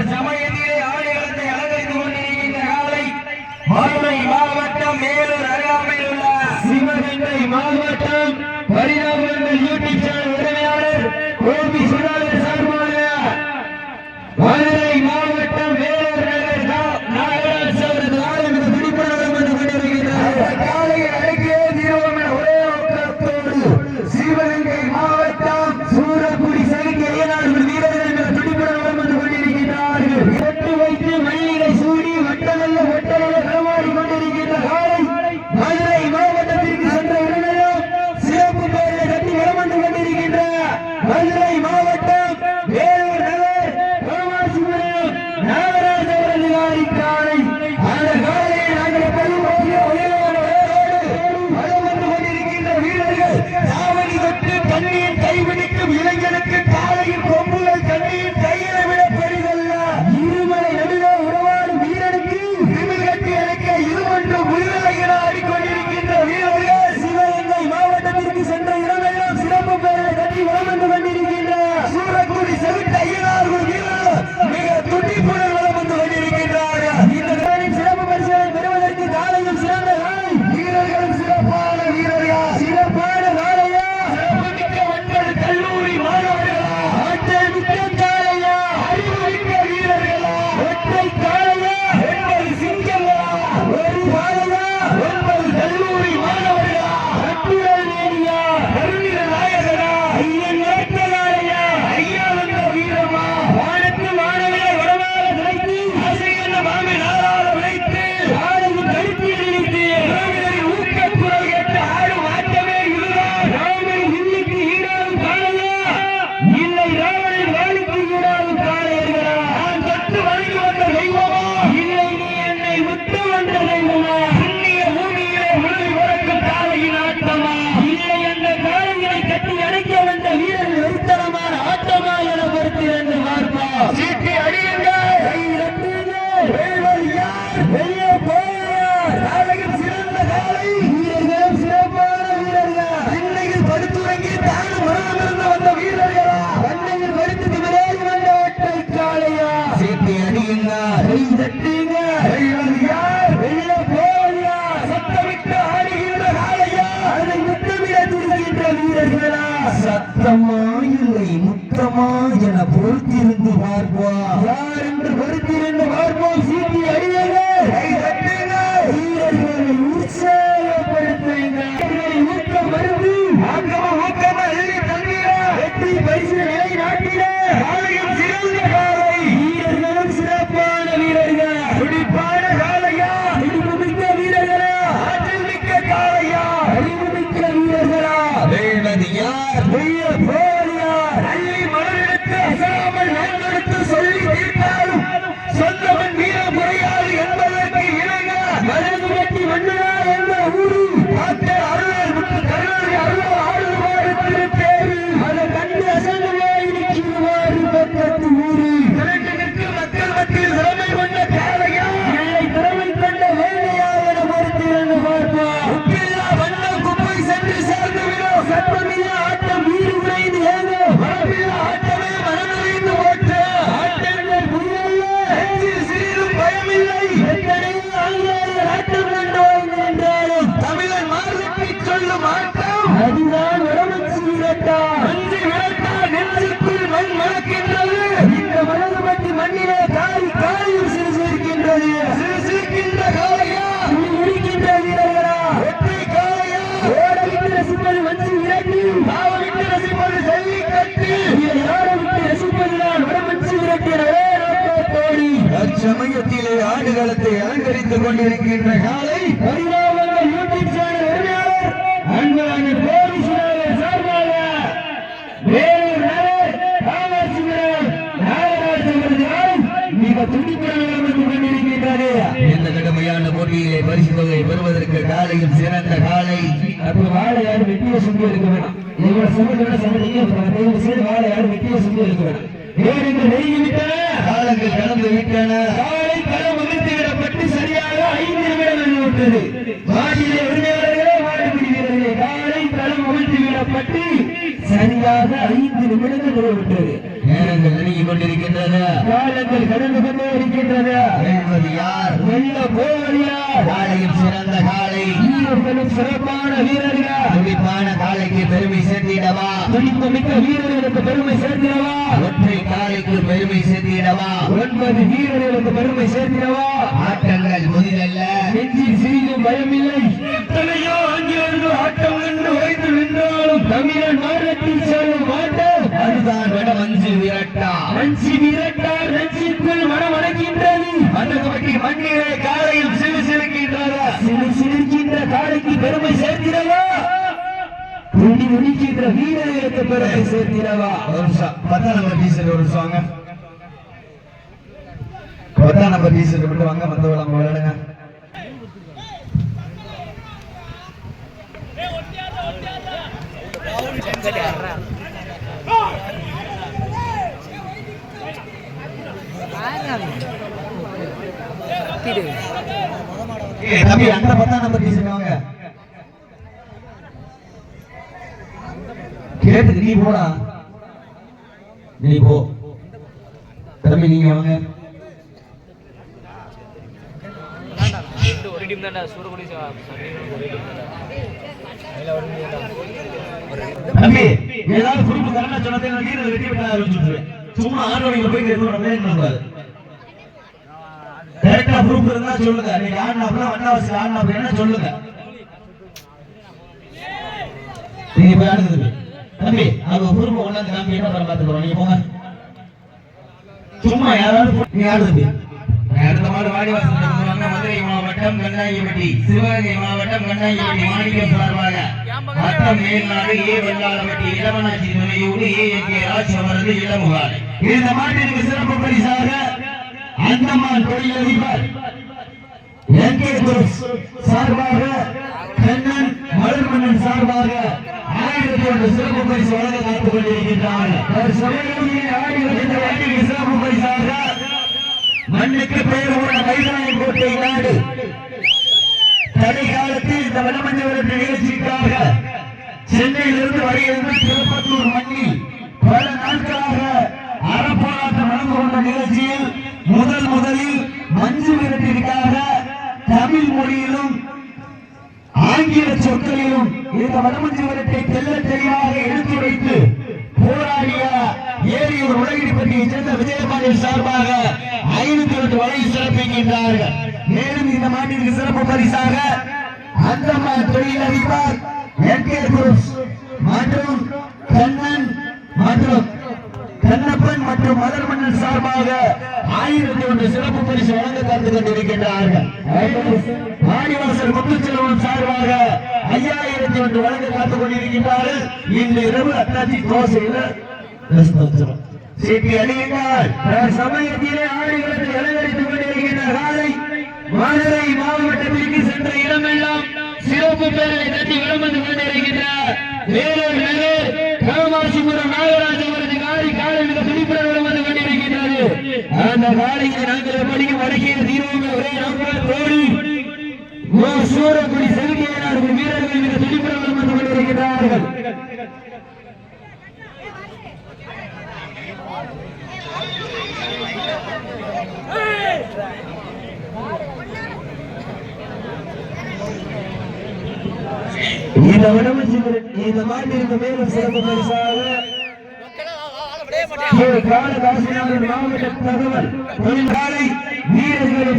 தற்சமயத்திலே ஆலயத்தை அலங்கரித்து கொண்டிருக்கின்ற காலை சமயத்திலே ஆடுகளத்தை அலங்கரித்துக் கொண்டிருக்கின்ற காலை யூடியூப் சேனல் உரிமையாளர் அன்பான போலீஸ் சார்பாக வேலூர் நகர் காலையில் சிறந்த காலை. அப்ப வாழை யாரும் வெட்டியை சுற்றி இருக்க வேணாம். இவங்களை சமூக சமூக செய்து வாழை யாரும் இருக்க வேணாம். நேரிட்டு நெய்விட்டன காலங்கள் கடந்து விட்டன. காலை களம் உதிர்த்திடப்பட்டு சரியாக ஐந்து நிமிடம் நின்றுவிட்டது வாடிலே உரிமையாளர்களே வாடிப்பிடி வீரர்களே காலை களம் உதிர்த்திடப்பட்டு சரியாக ஐந்து நிமிடங்கள் நிறுவிட்டது நேரங்கள் நெருங்கி கொண்டிருக்கின்றது காலங்கள் கடந்து கொண்டே இருக்கின்றது வெல்வது யார்? வெள்ள போவது யார்? காலையில் சிறந்த காலை. வீரர்களும் சிறப்பான வீரர்கள்? துடிப்பான காலைக்கு பெருமை சேர்த்திடவா? துடிப்பு மிக்க வீரர்களுக்கு பெருமை சேர்த்திடவா? ஒற்றை காலைக்கு பெருமை சேர்த்திடவா? ஒன்பது வீரர்களுக்கு பெருமை சேர்த்திடவா? ஆட்டங்கள் முதலல்ல. நெஞ்சில் சிறிதும் பயமில்லை. எத்தனையோ ஆங்கிலர்கள் ஆட்டம் என்று வைத்து நின்றாலும் தமிழன் மாநிலத்தில் செல்ல மாட்டார் அதுதான் வட மஞ்சு விரட்டா. நஞ்சி விரட்டார் நஞ்சிற்குள் மனம் அடக்கின்றது அந்த கபடி மண்ணிலே காலையும் சிறு சிறுக்கின்றது சிறு சிரிக்கின்ற காலைக்கு பெருமை சேர்த்திடவா துணி முடிக்கின்ற வீரர்களுக்கு பெருமை சேர்த்திடவா ஒரு நிமிஷம் பத்தாம் நம்பர் டீசர் ஒரு நிமிஷம் வாங்க. பத்தாம் நம்பர் டீசர் மட்டும் வாங்க நம்ம விளையாடுங்க. ஏய், தம்பி அந்த பத்தாம் நம்பர் கேட்டுக்கு நீ போடா. நீ போ. தம்பி நீங்க வாங்க. ஒரு டீம் தான்டா தம்பி ஏதாவது குறிப்பு தரணும் சொன்னதை நான் வீரர் வெட்டி விட்டா சும்மா ஆண்டவங்க போய் கேட்கணும் கரெக்டா ப்ரூஃப் இருந்தா சொல்லுங்க. நீங்க ஆடினாப்புல வண்ணாவாசி ஆடினாப்புல என்ன சொல்லுங்க? நீங்க போய் ஆடுங்க தம்பி. அவங்க ப்ரூஃப் கொண்டாந்து காமி என்ன பண்ண பார்த்துக்கிறோம் நீங்க போங்க. சும்மா யாராவது நீ ஆடுது தம்பி. அடுத்த மாடு வாடிவாசல் மதுரை மாவட்டம் கண்ணாயிப்பட்டி சிவகங்கை மாவட்டம் கண்ணாயிப்பட்டி மாணிக்கம் சார்பாக மட்டம் மேல்நாடு ஏ வெள்ளாளப்பட்டி இளவனாட்சி துணையோடு ஏ கே ராஜ் அவரது இளமுகார் இந்த மாட்டிற்கு சிறப்பு பரிசாக அந்தமான் தொழிலதிபர் என் கே குரூப்ஸ் சார்பாக கண்ணன் மலர்மன்னன் சார்பாக ஆயிரத்தி ஒன்று சிறப்பு பரிசு வழங்க காத்துக் கொண்டிருக்கின்றார்கள் சமயத்திலே ஆடி இந்த சிறப்பு பரிசாக மண்ணுக்கு பெயர் உள்ள மைதானம் கோட்டை நாடு. தடை காலத்தில் இந்த வடமஞ்சவரத்து நிகழ்ச்சிக்காக சென்னையிலிருந்து வருகிறது திருப்பத்தூர் மண்ணில் பல நாட்களாக அறப்போராட்டம் நடந்து கொண்ட நிகழ்ச்சியில் முதல் முதலில் மஞ்சு விரட்டிற்காக தமிழ் மொழியிலும் ஆங்கில சொற்களிலும் இந்த வடமஞ்சு விரட்டை தெல்ல தெளிவாக எடுத்துரைத்து போராடிய ஏரியூர் உலகிப்பட்டியை சேர்ந்த விஜயபாண்டியன் சார்பாக ஐநூத்தி எட்டு வரை சிறப்பிக்கின்றார்கள் மேலும் இந்த மாட்டிற்கு சிறப்பு பரிசாக அந்தமான் தொழிலதிபர் என் கே குரூஸ் மற்றும் கண்ணன் மற்றும் கண்ணப்பன் மற்றும் மலர்மன்னன் சார்பாக ஆயிரத்தி ஒன்று சிறப்பு பரிசு வழங்க காத்துக் கொண்டிருக்கின்றார்கள். ஆடிவாசல் முத்துச்செல்வன் சார்பாக ஐயாயிரத்தி ஒன்று வழங்க காத்துக் கொண்டிருக்கின்றார்கள். இன்று இரவு அத்தாச்சி தோசையில் சிபி அணியினால் சமயத்திலே ஆடுகளத்தை அலங்கரித்துக் கொண்டிருக்கின்ற காலை மதுரை மாவட்டத்திற்கு சென்ற இடமெல்லாம் சிறப்பு பேரலை தட்டி வலம் வந்து கொண்டிருக்கின்ற வேலூர் நகர் காமாட்சிபுரம் நாகராஜபுரம் அவரது காலை காலை மிக துடிப்புடன் வலம் வந்து கொண்டிருக்கின்றது அந்த காலையை நாங்கள் எப்படியும் வடக்கே தீர்வோம் ஒரே நோக்கம் ரோடு. ஓ சூரக்குடி செலுத்தியனார்கள் வீரர்கள் மிக துடிப்புடன் வந்து கொண்டிருக்கிறார்கள். இந்த உடம்பு இந்த மாட்டிற்கு மேலும் சிறப்பு பரிசாக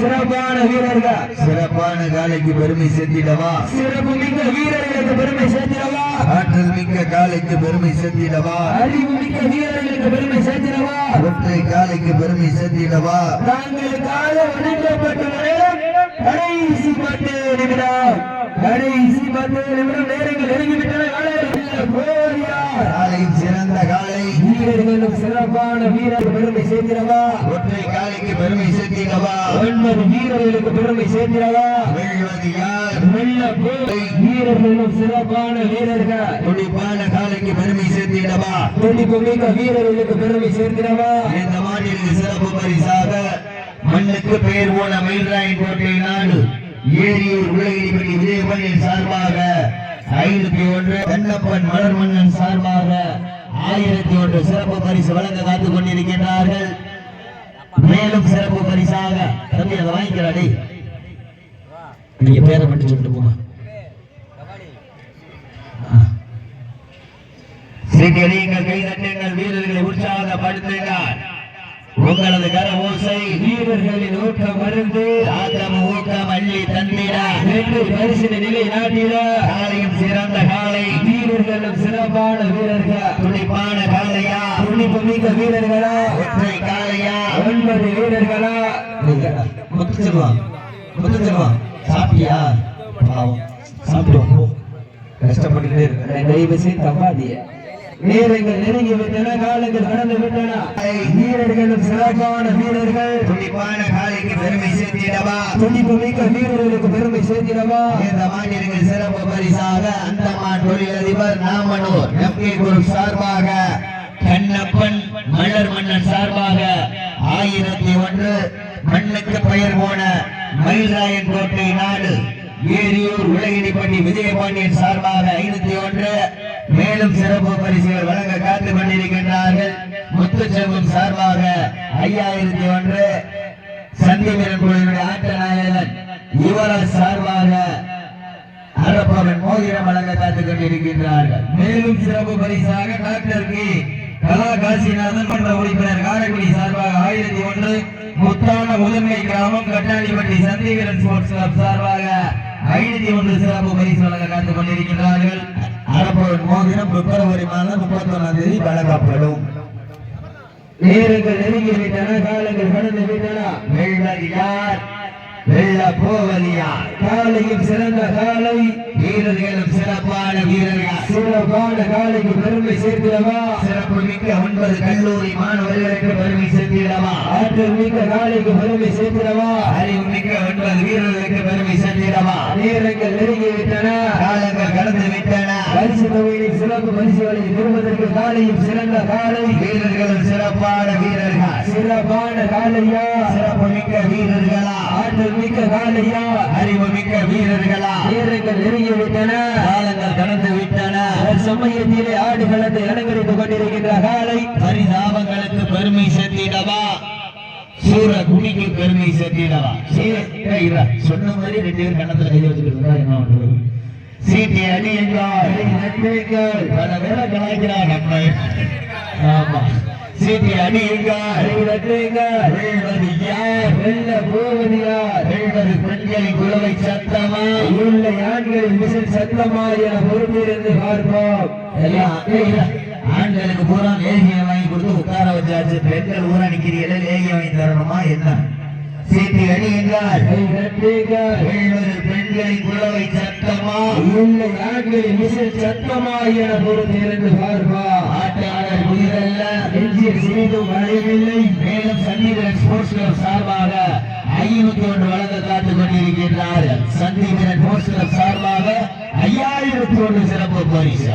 சிறப்பான வீரர்கள். சிறப்பான காலைக்கு பெருமை சேர்த்திடவா? சிறப்பு மிக்க வீரர்களுக்கு பெருமை சேர்த்திடவா? ஆற்றல் மிக்க காலைக்கு பெருமை சேர்த்திடவா? அறிவு மிக்க வீரர்களுக்கு பெருமை சேர்த்திடவா? ஒற்றை காலைக்கு பெருமை சேர்த்திடவா? தாங்களுக்காக வணங்கப்பட்ட நேரம் கடைசி பத்து நிமிடம். கடைசி பத்து நிமிடம் நேரங்கள் நெருங்கிவிட்டன காலையில் போரியார் காலையும் சிறந்த காலை வீரர்களும் சிறப்பான வீரர் பெருமை சேர்த்திடவா ஒற்றை காலைக்கு பெருமை சேர்த்திடவா ஒன்பது வீரர்களுக்கு பெருமை சேர்த்திடவா போய் வீரர்களும் சிறப்பான வீரர்கள். துடிப்பான காலைக்கு பெருமை சேர்த்திடவா துடிப்பு மிக்க வீரர்களுக்கு பெருமை சேர்த்திடவா இந்த மாநில சிறப்பு பரிசாக மண்ணுக்கு பெயர் போன மயில்ராயன் கோட்டை நாடு ஏரியூர் உலகிரிப்பட்டி விஜயபாண்டியன் சார்பாக ஐநூத்தி ஒன்று கண்ணப்பன் மலர்மன்னன் சார்பாக ஆயிரத்தி ஒன்று சிறப்பு பரிசு வழங்க காத்துக் கொண்டிருக்கின்றார்கள். மேலும் சிறப்பு பரிசாக தம்பி அதை வாங்கிக்கிறாடி நீங்க பேரை மட்டும் சொல்லிட்டு போங்க சீக்கிரங்கள் கை தட்டுங்கள் வீரர்களை உற்சாகப்படுத்துங்கள். உங்களது கர ஓசை வீரர்களின் ஊக்கம் மருந்து. ஆக்கம் ஊக்கம் அள்ளி தந்திட. வெற்றி பரிசின நிலை நாட்டிட காலையும் சிறந்த காலை. வீரர்களும் சிறப்பான வீரர்கள். துடிப்பான காலையா? துடிப்பு மிக்க வீரர்களா? ஒற்றை காலையா? ஒன்பது வீரர்களா? முத்துச்செல்வா முத்துச்செல்வா சாப்பிட்டியா? பாவம் சாப்பிட்டு போ. கஷ்டப்பட்டுட்டே இருக்க தயவு செய்து தப்பாதிய நேரங்கள் நெருங்கி விட்டன காலங்கள் கடந்து விட்டன. வீரர்களும் சிறப்பான வீரர்கள். துடிப்பான காலைக்கு பெருமை சேர்த்திடவா? துடிப்பு மிக்க வீரர்களுக்கு பெருமை சேர்த்திடவா? இந்த மாநிலங்களுக்கு சிறப்பு பரிசாக அந்தமான் தொழிலதிபர் நாமனூர் எம்கே குரு சார்பாக கண்ணப்பன் மலர் மன்னன் சார்பாக ஆயிரத்தி ஒன்று மண்ணுக்கு பெயர் போன மயில்ராயன் கோட்டை நாடு ஏரியூர் உலகினிப்பட்டி விஜயபாண்டியன் சார்பாக ஐநூத்தி ஒன்று மேலும் சிறப்பு பரிசுகள் வழங்க காத்து கொண்டிருக்கின்றார்கள். முத்துச்செல்வம் சார்பாக ஐயாயிரத்தி ஒன்று சந்திவீரன் குழுவினுடைய ஆட்ட நாயகன் யுவராஜ் சார்பாக அரப்பவன் மோதிரம் வழங்க காத்துக் கொண்டிருக்கின்றார்கள். மேலும் சிறப்பு பரிசாக டாக்டர் கே. கலா காசிநாதன் மன்ற உறுப்பினர் காரைக்குடி சார்பாக ஆயிரத்தி ஒன்று முத்தான முதன்மை கிராமம் கட்டாளிப்பட்டி சந்திவீரன் ஸ்போர்ட்ஸ் கிளப் சார்பாக ஐநூத்தி ஒன்று சிறப்பு பரிசு வழங்க காத்துக் கொண்டிருக்கின்றார்கள். அரப்பவன் மோதிரம் பிப்ரவரி மாதம் முப்பத்தி ஒன்றாம் தேதி வழங்கப்படும். நேரங்கள் நெருங்கி விட்டன காலங்கள் கடந்து விட்டன. வெள்ளர் யார் வெள்ள போவலியா காலையும் சிறந்த காலை வீரர்களும் சிறப்பான வீரர்கள். சிறப்பான காலைக்கு பெருமை சேர்த்திடவா? சிறப்பு மிக்க ஒன்பது கல்லூரி மாணவர்களுக்கு பெருமை சேர்த்திடவா? ஆற்றல் மிக்க காலைக்கு பெருமை சேர்த்திடவா? அறிவு மிக்க ஒன்பது வீரர்களுக்கு பெருமை சேர்த்திடவா? வீரர்கள் நெருங்கி விட்டன காலங்கள் கடந்து விட்டன. பரிசு தொகையின் சிறப்பு பரிசுகளை பெறுவதற்கு காலையும் சிறந்த காலை. வீரர்களும் சிறப்பான வீரர்கள். சிறப்பான காலையா? சிறப்பு மிக்க வீரர்களா? ஆற்றல் மிக்க காலையா அறிவு மிக்க வீரர்களா நேரங்கள் நெருங்கி விட்டன காலங்கள் கடந்து விட்டன. சமயத்திலே ஆடுகளத்தை அலங்கரித்துக் கொண்டிருக்கின்ற காலை பரிதாபங்களுக்கு பெருமை சேர்த்திடவா? சூர குடிக்கு பெருமை சேர்த்திடவா. சொன்ன மாதிரி ரெண்டு பேரும் கண்ணத்துல கை வச்சுக்கிட்டு என்ன பண்றது? சீட்டி அடி என்றால் பல பேரை கலாய்க்கிறார் நம்ம. ஆமா. சீட்டி அடி என்றால் வெல்வது யார் வெல்ல போவது யார் வெல்வது பெண்களின் குலவை சத்தமா? இல்லை ஆண்களின் மிசில் சத்தமா என பொறுத்திருந்து பார்ப்போம். எல்லாம். ஆண்களுக்கு பூரா லேகியம் வாங்கி கொடுத்து உட்கார வச்சாச்சு. பெண்கள் ஊரா நிக்கிறீங்களே லேகியம் வாங்கி தரணுமா என்ன? சீட்டி தட்டுங்கள். வெல்வது பெண்களின் குலவை சத்தமா? இல்லை ஆண்களின் மிசில் சத்தமா என பொறுத்திருந்து பார்ப்போம். ஆட்டாளர் உயிரல்ல நெஞ்சில் சிறிதும் பயமில்லை மேலும் சந்திரன் ஸ்போர்ட்ஸ் கிளப் சார்பாக ஐநூத்தி ஒன்று வழங்க காத்துக் கொண்டிருக்கின்றார். சந்திரன் ஸ்போர்ட்ஸ் கிளப் சார்பாக ஐயாயிரத்தி ஒன்று சிறப்பு பரிசு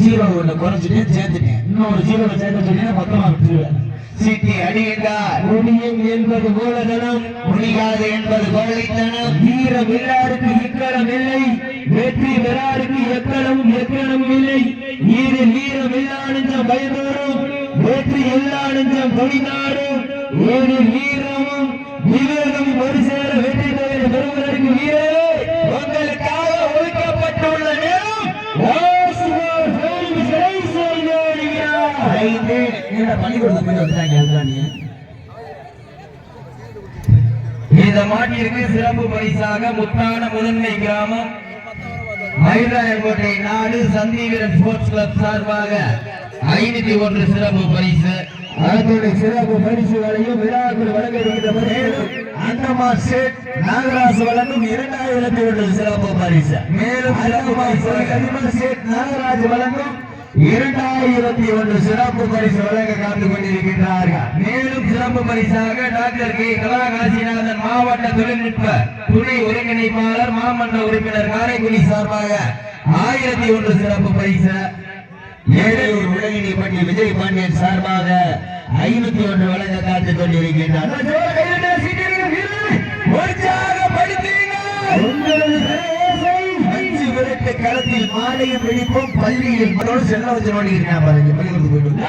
ஜீரோ ஒன்று குறைச்சிட்டு சேர்த்துட்டேன். இன்னொரு ஜீரோ சேர்த்து சொன்னீங்கன்னா மொத்தமா விட்டுருவேன். சீட்டி அடியுங்கள் முடியும் என்பது மூலதனம் முடியாது என்பது கோழைத்தனம். வீரம் எல்லாருக்கு இக்கரம் இல்லை. வெற்றி பெறாருக்கு எக்கணமும் எக்கணமும் இல்லை. ஈரில் வீரம் எல்லா நெஞ்சம் பயந்தோடும் வெற்றி எல்லா நெஞ்சம் கொடிநாடும் ஏழில் வீரமும் விவேகம் ஒரு சேர வெற்றி பெற பெறுவதற்கு வீரரே உங்களுக்காக ஒதுக்கப்பட்டுள்ள நேரம் இந்த மாட்டிற்கு சிறப்பு பரிசாக முத்தான முதன்மை கிராமம் மயிலாயங்கோட்டை நாடு சந்தீவீரன் ஸ்போர்ட்ஸ் கிளப் சார்பாக ஐநூத்தி ஒன்று சிறப்பு பரிசு. அதனுடைய சிறப்பு பரிசுகளையும் விழாக்கள் வழங்க இருக்கின்ற அந்தமான் ஸ்டேட் நாகராஜ் வழங்கும் இரண்டாயிரத்தி ஒன்று சிறப்பு பரிசு. மேலும் அந்தமான் ஸ்டேட் நாகராஜ் வழங்கும் இரண்டாயிரத்தி ஒன்று சிறப்பு பரிசு வழங்க காத்து கொண்டிருக்கின்றார்கள். மேலும் சிறப்பு பரிசாக டாக்டர் கே. கலாகாசிநாதன் மாவட்ட தொழில்நுட்ப துணை ஒருங்கிணைப்பாளர் மாமன்ற உறுப்பினர் காரைக்குடி சார்பாக ஆயிரத்தி ஒன்று சிறப்பு பரிசு. ஏழையூர் உலகினை பற்றி விஜய் பாண்டியன் சார்பாக ஐநூத்தி ஒன்று வழங்க காத்துக் கொண்டிருக்கின்றார். உங்களது இந்த களத்தில் மாலையும் விழிப்பும் பள்ளியில் செல்ல வச்சு நோண்டிக்கிறேன் பாருங்க. பள்ளிகளுக்கு போயிட்டு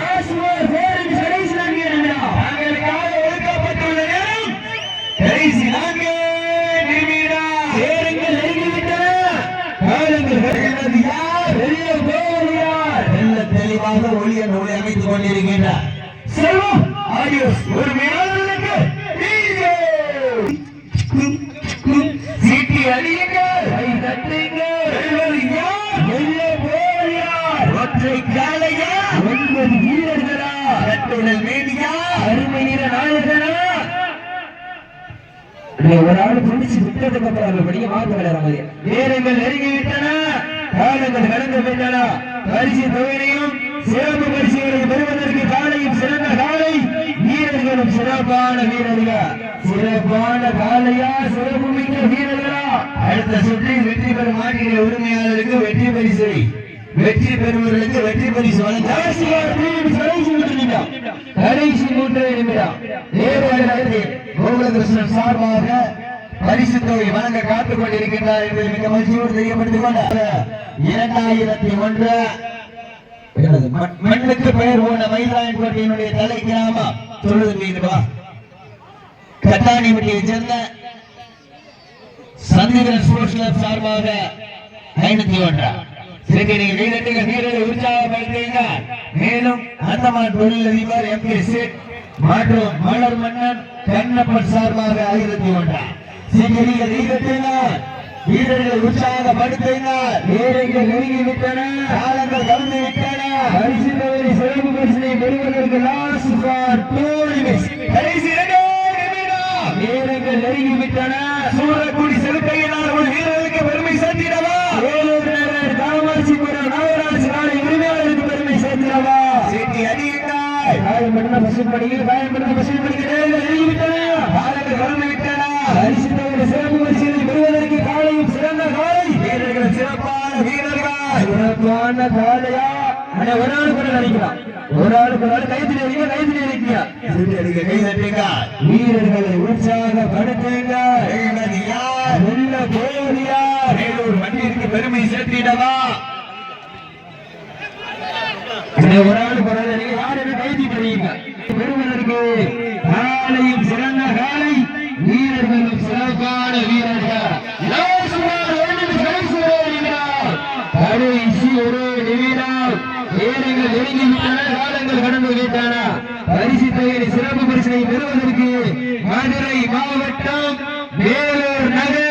தெளிவாக ஒளிய நூலை அமைத்துக் கொண்டிருக்கின்றார். செல்வம். ஆடியோஸ் ஒரு துணிச்சு விட்டதுக்கு படிக்க மாற்ற விளையாட மாதிரி நேரங்கள் நெருங்கி விட்டன காலங்கள் கடந்து விட்டன. பரிசு தொகையையும் சிறப்பு பரிசுகளை பெறுவதற்கு காலையும் சிறந்த காலை வீரர்களும் சிறப்பான வீரர்கள்? சிறப்பான காலையா? சிறப்பு மிக்க வீரர்களா? அடுத்த சுற்றில் வெற்றி பெறும் மாட்டின உரிமையாளருக்கு வெற்றி பரிசு. வெற்றி பெறுவர்களுக்கு வெற்றி பரிசு கடைசி மூன்று நிமிடம். கடைசி மூன்று நிமிடம். நேரடி கோகுலகிருஷ்ணன் சார்பாக பரிசு தொகை வழங்க காத்துக் கொண்டிருக்கின்றார் என்பதை மிக மகிழ்ச்சியோடு தெரியப்படுத்திக் கொண்ட இரண்டாயிரத்தி ஒன்று. மண்- மண்ணுக்கு பெயர் போன மயிலாயன் கோட்டையினுடைய தலை கிராமம் சொல்லுது மீதுவா கட்டாணிப்பட்டியை சேர்ந்த சந்திரன் ஸ்போர்ட்ஸ் கிளப் சார்பாக ஐநூத்தி ஒன்றா. மேலும் அந்தமான் தொழிலதிபர் எம் கே சேட் மற்றும் மலர் மன்னன் கண்ணப்பன் சார்பாக ஆயிரத்தி ஒன்றா. சிறுகிரிகள் வீரர்கள் வீரர்களை உற்சாகப்படுத்துங்க வீரர்கள் நெருங்கி விட்டன காலங்கள் கலந்து விட்டன பரிசு தொகை சிறப்பு பரிசினை பெறுவதற்கு லாஸ்ட் ஃபார் டூ நிமிஷம் கடைசி இரண்டு நிமிடம். வீரர்கள் நெருங்கி விட்டன சூரக்குடி செலுத்தையினால் ஒரு வீரர்களுக்கு பெருமை சேர்த்திடவா? வேலூர் நகர் காமாட்சிபுரம் நாகராஜ் நாளை உரிமையாளருக்கு பெருமை சேர்த்திடவா? சீட்டி அடியுங்கள் படிக்க காயம்படுத்த பசு நெருங்கி விட்டன காலங்கள் கடந்து விட்டன பரிசு தொகை சிறப்பு பரிசுகளை பெறுவதற்கு காலையும் சிறந்த காலை வீரர்கள் சிறப்பான வீரர்கள் அண்ணா, ஒரு ஆள் கூட நினைக்கலாம் ஒரு ஒரு ஆள் சீட்டி அடிக்க கை தட்டுங்க வீரர்களை உற்சாகப்படுத்துங்க. வெல்ல போவதியா வேலூர் மண்ணிற்கு பெருமை சேர்த்திடவா ஒரு ஆளுக்கு ஒரு ஆள் நீங்க யார் என்ன கைதி படியுங்க பெறுவதற்கு காலையும் சிறந்த காலை. வீரர்களும் சிறப்பான வீரர்கள் லாசுமார் ஒரு நிமிஷம் கடைசி ஒரு நிமிடம். கடைசி ஒரு நிமிடம் நேரங்கள் நெருங்கி விட்டன காலங்கள் கடந்து விட்டன. பரிசு தொகை சிறப்பு பரிசினை பெறுவதற்கு மதுரை மாவட்டம் வேலூர் நகர்.